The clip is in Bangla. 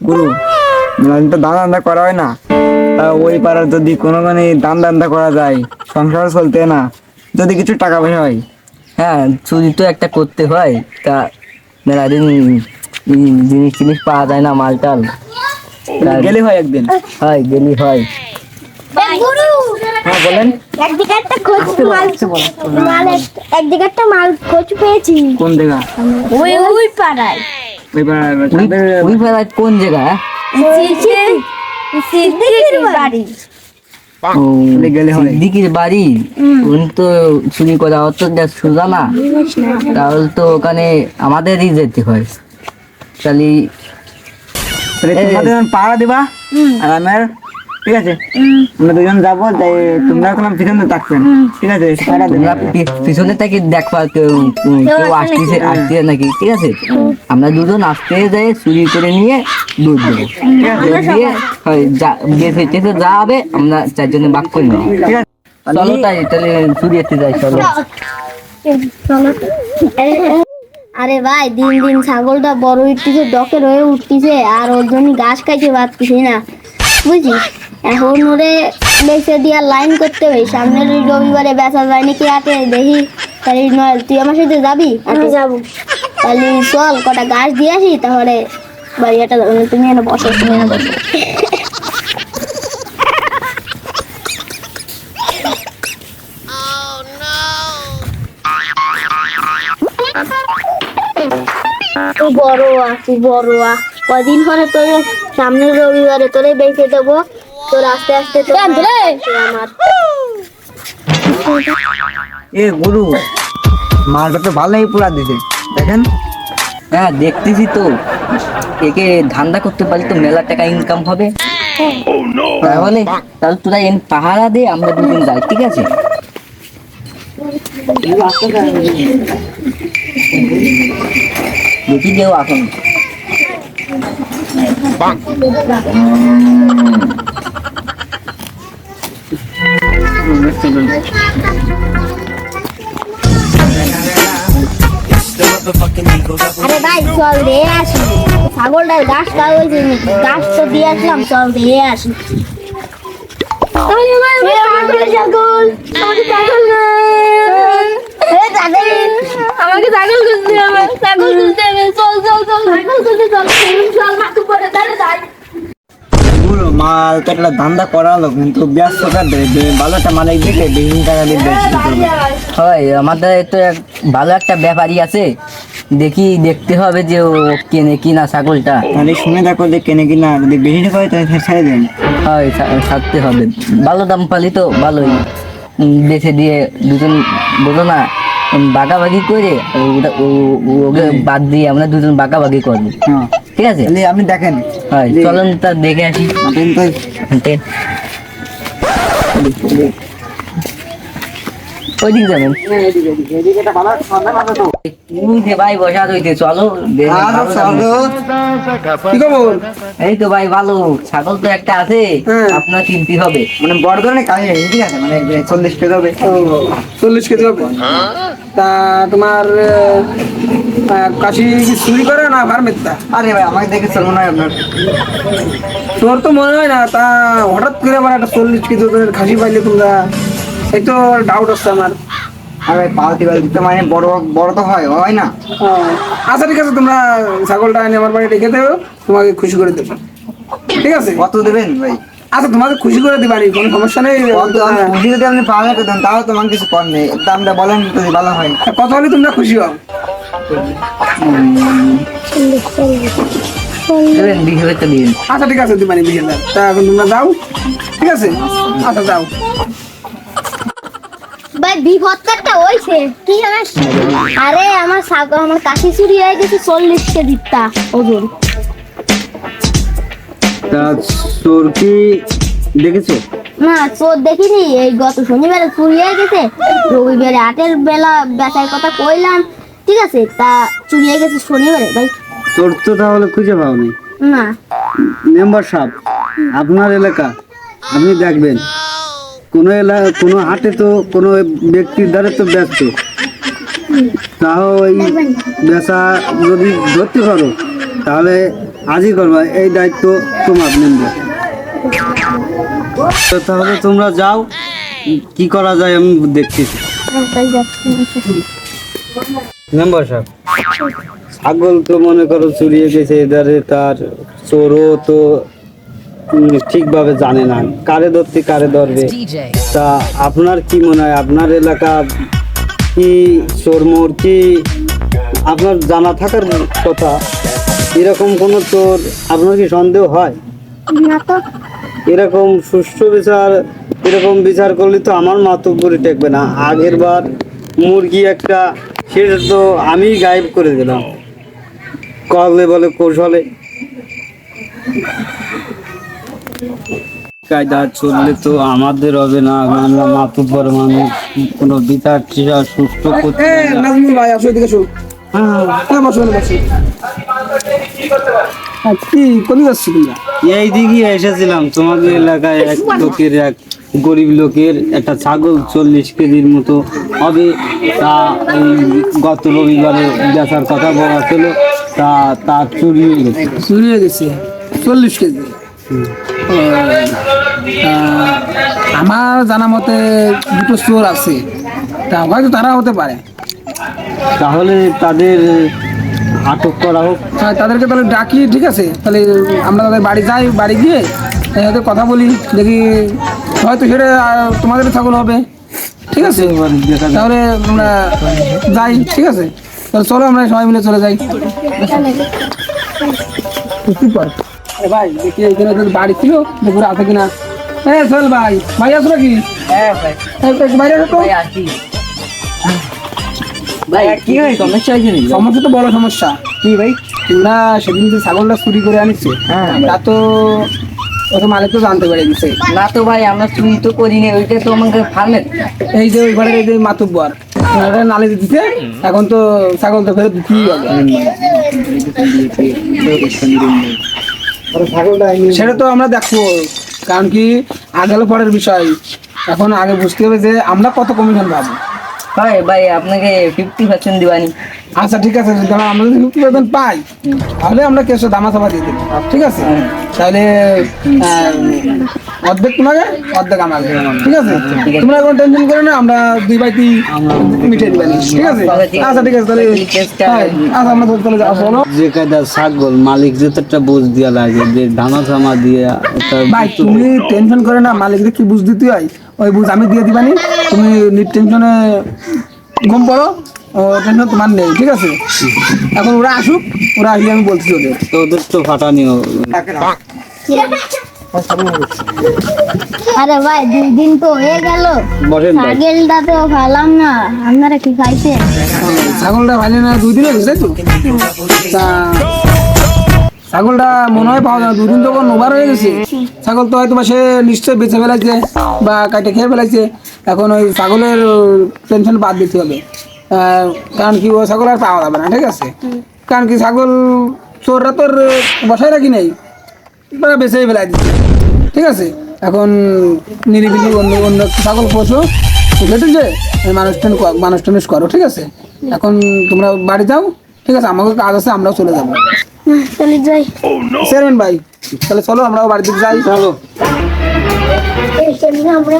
গুরু তো দান দান্দা করা হয় না। তা ওই পাড়ার যদি কোনো মানে দান দান্দা করা যায় সংসার চলতে না যদি কিছু টাকা পয়সা হয় হ্যাঁ চুরি তো একটা করতে হয় তা মেলা দিন জিনিস টিনিস পাওয়া যায় না মাল টাল। গেলে হয় একদিন। হয় গেলি হয়। হ্যাঁ বলেন। একদিকে একটা খোঁজ মাল মাল এক- একদিকে একটা মাল খোঁজ পেয়েছি। কোন জায়গা ওই ওই পাড়ায়। ওই বেলায় কোন জায়গা? বাড়ি। ও তাহলে গেলে হয়। সিদ্দিকির বাড়ি? উনি তো চুরি করা অত যা সোজা না? তাহলে তো ওখানে আমাদেরই যেতে হয়। তাহলে পাড়া দিবা আর আমার ঠিক আছে? আমরা দুজন যাব তাই তোমরা কোনো পিছনে থাকবেন ঠিক আছে তোমরা পিছনে থেকে দেখবা কেউ কেউ আসতেছে আসতেছে নাকি? ঠিক আছে? আমরা দুজন আসতে যাই চুরি করে নিয়ে দুধ দেবো। দিয়ে যা যা হবে আমরা চারজনে বাক করে নেব। ঠিক আছে। চলো তাই তাহলে চুরি এতে যাই চলো। আরে ভাই দিন দিন ছাগলটা বড় উঠতেছে ডকের হয়ে উঠতেছে আর ওর জন্য ঘাস খাইতে পারতেছি না। বুঝছিস এখন ওরে বেঁচে দিয়ে লাইন করতে হবে। সামনের রবিবারে বেচা যায় নাকি আটে দেখি। তাহলে নয় তুই আমার সাথে যাবি? আমি যাব। তাহলে চল কটা গাছ দিয়ে আসি তাহলে বাড়িটা তুমি এনে বসো তুমি এনে বসো। বড় আ তুই বড় কদিন পরে তোর সামনের রবিবারে তোরে বেঁচে দেবো। তোর আস্তে আস্তে তোর আমার। এ গুরু মালটা তো ভালোই পুরা দিছে। দেখেন? হ্যাঁ দেখতেছি তো। একে ধান্দা করতে পারলে তো মেলা টাকা ইনকাম হবে। তাহলে তাহলে তোরা এন পাহারা দে আমরা দুজন যাই ঠিক আছে? দেখি কেউ আসুন। আরে ভাই চল রে আসি ছাগলটার গাছ হয়েছে গাছ তো দিয়ে আসলাম চল রে আসি ছাগল। ছাগল আমাকে ছাগল খুঁজতে হবে ছাগল খুঁজতে হবে। চল চল চল ছাগল খুঁজতে চল। চল মাথু দাঁড়ে দাঁড়। গুরু মাল তো একটা ধান্দা করালো কিন্তু ব্যস্ত দেবে ভালো একটা মালিক দেখে বেশি টাকা দিয়ে বেশি করবে হয় আমাদের তো এক ভালো একটা ব্যাপারই আছে। দেখি দেখতে হবে যে ও কেনে কিনা ছাগলটা। তাহলে শুনে দেখো যে কেনে কিনা যদি বেশি হয় তাহলে ছেড়ে দেন। হয় ছাড়তে হবে। ভালো দাম পালি তো ভালোই। বেছে দিয়ে দুজন বলো না বাঘাবাগি করে ওটা ওকে বাদ দিয়ে আমরা দুজন বাগাবাগি করব। হ্যাঁ। ঠিক আছে? আপনি দেখেন। হয় চলুন তা দেখে আসি। তো। যাবেন উঠে ভাই বসা রইতে চলো খবর? এই তো ভাই ভালো। ছাগল তো একটা আছে হ্যাঁ। আপনার কিনতে হবে। মানে বড় ধরনের কাজ ঠিক আছে মানে চল্লিশ কেজি হবে। চল্লিশ কেজি হবে? তা তোমার কাশি কি চুরি করে না ভার মিথ্যা আরে ভাই আমাকে দেখে চলবো না আপনার। তোর তো মনে হয় না তা হঠাৎ করে আবার একটা চল্লিশ কেজি খাসি পাইলে তোমরা এই তো ডাউট হচ্ছে আমার। আরে পালতি পালতি তো মানে বড় বড় তো হয় হয় না। আচ্ছা ঠিক আছে তোমরা ছাগলটা এনে আমার বাড়ি রেখে দেবো তোমাকে খুশি করে দেবো। ঠিক আছে? কত দেবেন ভাই? আচ্ছা তোমাকে খুশি করে দিবানি কোনো সমস্যা নেই। যদি আপনি পাওয়া যেত তাও তোমার কিছু কর নেই। দামটা বলেন যদি ভালো হয়। কত হলে তোমরা খুশি হও? আচ্ছা ঠিক আছে দিবানি হাজার তা এখন তোমরা যাও। ঠিক আছে? আচ্ছা যাও। ভাই বিপদটা হইছে। কি জানিস? আরে আমার ছাগল আমার কাশি চুরি হয়ে গেছে চল্লিশ কেজিটা ওজন। তা তোর কি দেখেছ? না চোর দেখিনি এই গত শনিবারে চুরি হয়ে গেছে রবিবারে আটের বেলা বেচার কথা কইলাম ঠিক আছে? তা চুরি হয়ে গেছে শনিবারে ভাই। তোর তো তাহলে খুঁজে পাওনি। না। মেম্বার সাহেব আপনার এলাকা আপনি দেখবেন। কোনো এলাকা কোনো হাটে তো কোনো ব্যক্তির দ্বারা তো ব্যস্ত। তাও এই বেচা যদি ধরতে পারো তাহলে আজই করবা এই দায়িত্ব তোমার নেবে তাহলে তোমরা যাও কি করা যায় আমি দেখতেছি। মেম্বার সাহেব। ছাগল তো মনে করো চুরিয়ে গেছে এদারে তার চোরও তো ঠিকভাবে জানে না। কারে ধরতে কারে ধরবে? তা আপনার কি মনে হয় আপনার এলাকা কি চোরমোর কি আপনার জানা থাকার কথা? এরকম কোনো চোর আপনার কি সন্দেহ হয়? এরকম সুষ্ঠু বিচার এরকম বিচার করলে তো আমার মাতব্বরি টেকবে না। আগের বার মুরগি একটা সেটা তো আমি গায়েব করে দিলাম। কলে বলে কৌশলে। কায়দা চললে তো আমাদের হবে না আমরা মাতব্বর মানুষ কোনো বিচার টিচার সুস্থ করতে ভাই আসো এদিকে এসেছিলাম তোমাদের এলাকায় এক লোকের এক গরিব লোকের একটা ছাগল চল্লিশ কেজির মতো হবে। তা এই গত রবিবারে বেচার কথা বলা ছিল তা তা চুরি হয়ে গেছে। চুরি হয়ে গেছে চল্লিশ কেজি। আমার জানা মতে দুটো চোর আছে তা হয়তো তারা হতে পারে তাহলে তাদের আটক করা হোক। হ্যাঁ, তাদেরকে তাহলে ডাকি ঠিক আছে? তাহলে আমরা তাদের বাড়ি যাই বাড়ি গিয়ে তাদের কথা বলি দেখি হয়তো সেটা তোমাদের ছাগল হবে। ঠিক আছে। তাহলে আমরা যাই ঠিক আছে? তাহলে চলো আমরা সবাই মিলে চলে যাই। ভাই দেখি এখানে তোর বাড়ি ছিল দেখুন আছে কিনা। হ্যাঁ চল ভাই ভাই আসো নাকি হ্যাঁ ভাই। বাইরে আসো তো। ভাই আসি। কি হয় সমস্যা হয়েছে? সমস্যা তো বড় সমস্যা। কি ভাই? তোমরা সেদিন যে ছাগলটা চুরি করে আনিছে হ্যাঁ। তা তো ওটা মালিক তো জানতে পেরে গেছে। না তো ভাই আমরা চুরি তো করিনি ওইটা তো আমাকে ফার্মের। এই যে ওই ঘরের এই যে মাতুব্বর নালে দিতেছে এখন তো ছাগল তো ফেরত দিতেই হবে। সেটা তো আমরা দেখব, কারণ কি আগে হলো পরের বিষয়। এখন আগে বুঝতে হবে যে আমরা কত কমিশন পাবো। ভাই ভাই আপনাকে ফিফটি পার্সেন্ট দিবানি। আচ্ছা ঠিক আছে যদি আমরা যদি ফিফটি পার্সেন্ট পাই তাহলে আমরা কেসে দামা চাপা দিয়ে দেবো ঠিক আছে? তাহলে অর্ধেক তোমাকে অর্ধেক আমাকে ঠিক আছে? তোমরা কোনো টেনশন করো না আমরা দুই বাইতি মিটিয়ে দিবেন ঠিক আছে? আচ্ছা ঠিক আছে। তাহলে হ্যাঁ, আচ্ছা আমরা তাহলে যাব চলো যে কায়দা ছাগল মালিক যে একটা বোঝ দিয়া লাগে যে ধামা থামা দিয়ে ভাই তুমি টেনশন করে না মালিকদের কি বুঝ দিতে হয়? ওই বুঝ আমি দিয়ে দিবানি। তুমি টেনশনে ঘুম পড়ো ও টেনশন তোমার নেই ঠিক আছে? এখন ওরা আসুক ওরা আসলে আমি বলছি ওদের। তো ওদের তো ফাটানিও আরে ভাই দুই দিন তো হয়ে গেল। ছাগলটা তো ভালাম না। আপনারা কি খাইছে ছাগলটা ভালো না দুই দিন হয়েছে তো? তা ছাগলটা মনে হয় পাওয়া যায় না, দুদিন যখন ওভার হয়ে গেছে। ছাগল তো হয়তো সে নিশ্চয়ই বেঁচে ফেলাইছে বা কাটে খেয়ে ফেলাইছে এখন ওই ছাগলের টেনশন বাদ দিতে হবে। কারণ কি ও ছাগল আর পাওয়া যাবে না ঠিক আছে? কারণ কি ছাগল চোররা তোর বসায় রাখি নেই। তারা বেঁচেই ফেলাই দিচ্ছে ঠিক আছে? এখন নিরিবিলি অন্য অন্য ছাগল পোষো। বুঝলে যে? মানুষ টেন মানুষ টেনিস করো ঠিক আছে? এখন তোমরা বাড়ি যাও ঠিক আছে? আমাকে কাজ আছে আমরাও চলে যাব। চলে যাই। চেয়ারম্যান ভাই তাহলে চলো আমরাও বাড়ির দিকে যাই। চলো আমরা।